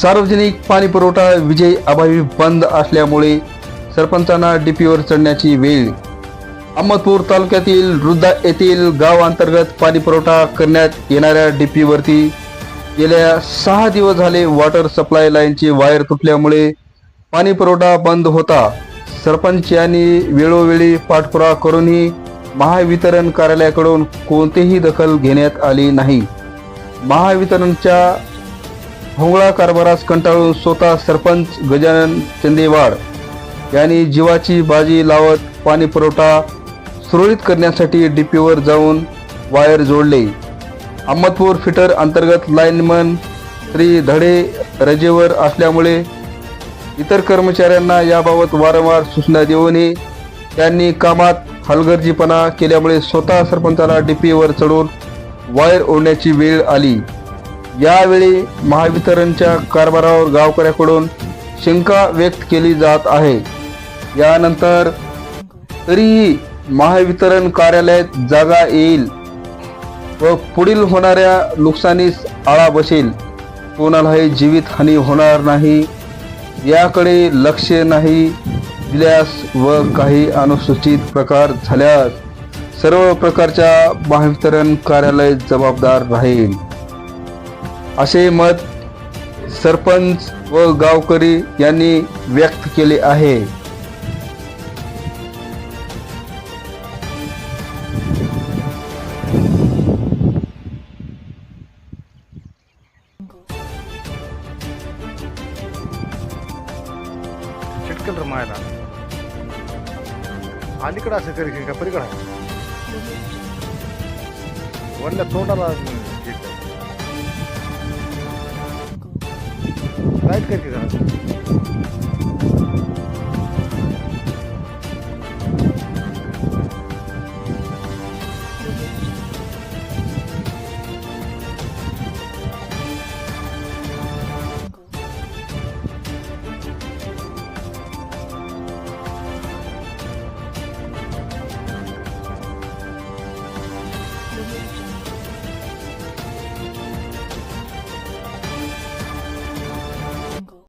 सार्वजनिक पाणी पुरवठा विजय अभावी बंद असल्यामुळे सरपंचांना डीपीवर चढण्याची वेळ. अहमदपूर तालुक्यातील रुद्दा येथील गाव अंतर्गत पाणी पुरवठा करण्यात येणाऱ्या डीपीवरती गेल्या सहा दिवस झाले वॉटर सप्लाय लाईनची वायर तुटल्यामुळे पाणी पुरवठा बंद होता. सरपंच यांनी वेळोवेळी पाठपुरावा करूनही महावितरण कार्यालयाकडून कोणतीही दखल घेण्यात आली नाही. महावितरणच्या भोंगळा कारभारास कंटाळून स्वतः सरपंच गजानन चंदेवाड यांनी जीवाची बाजी लावत पाणी पुरवठा सुरळीत करण्यासाठी डीपीवर जाऊन वायर जोडले. अहमदपूर फिटर अंतर्गत लाईनमन श्री धडे रजेवर असल्यामुळे इतर कर्मचाऱ्यांना याबाबत वारंवार सूचना देऊनही त्यांनी कामात हलगर्जीपणा केल्यामुळे स्वतः सरपंचाला डीपीवर चढून वायर ओढण्याची वेळ आली. यावेळी महावितरणच्या कारभारावर गावकऱ्याकडून शंका व्यक्त केली जात आहे. यानंतर तरीही महावितरण कार्यालयात जागा येईल व पुढील होणाऱ्या नुकसानीस आळा बसेल. कोणालाही जीवितहानी होणार नाही याकडे लक्ष नाही दिल्यास व काही अनुसूचित प्रकार झाल्यास सर्व प्रकारच्या महावितरण कार्यालय जबाबदार राहील. असे मत सरपंच व गावकरी यांनी व्यक्त केले आहे. चिटकल रे मायला. अलीकडं असं करी का पलीकडं आहे? वरल्या तोंडाला हे कर. लाइट कर की जरा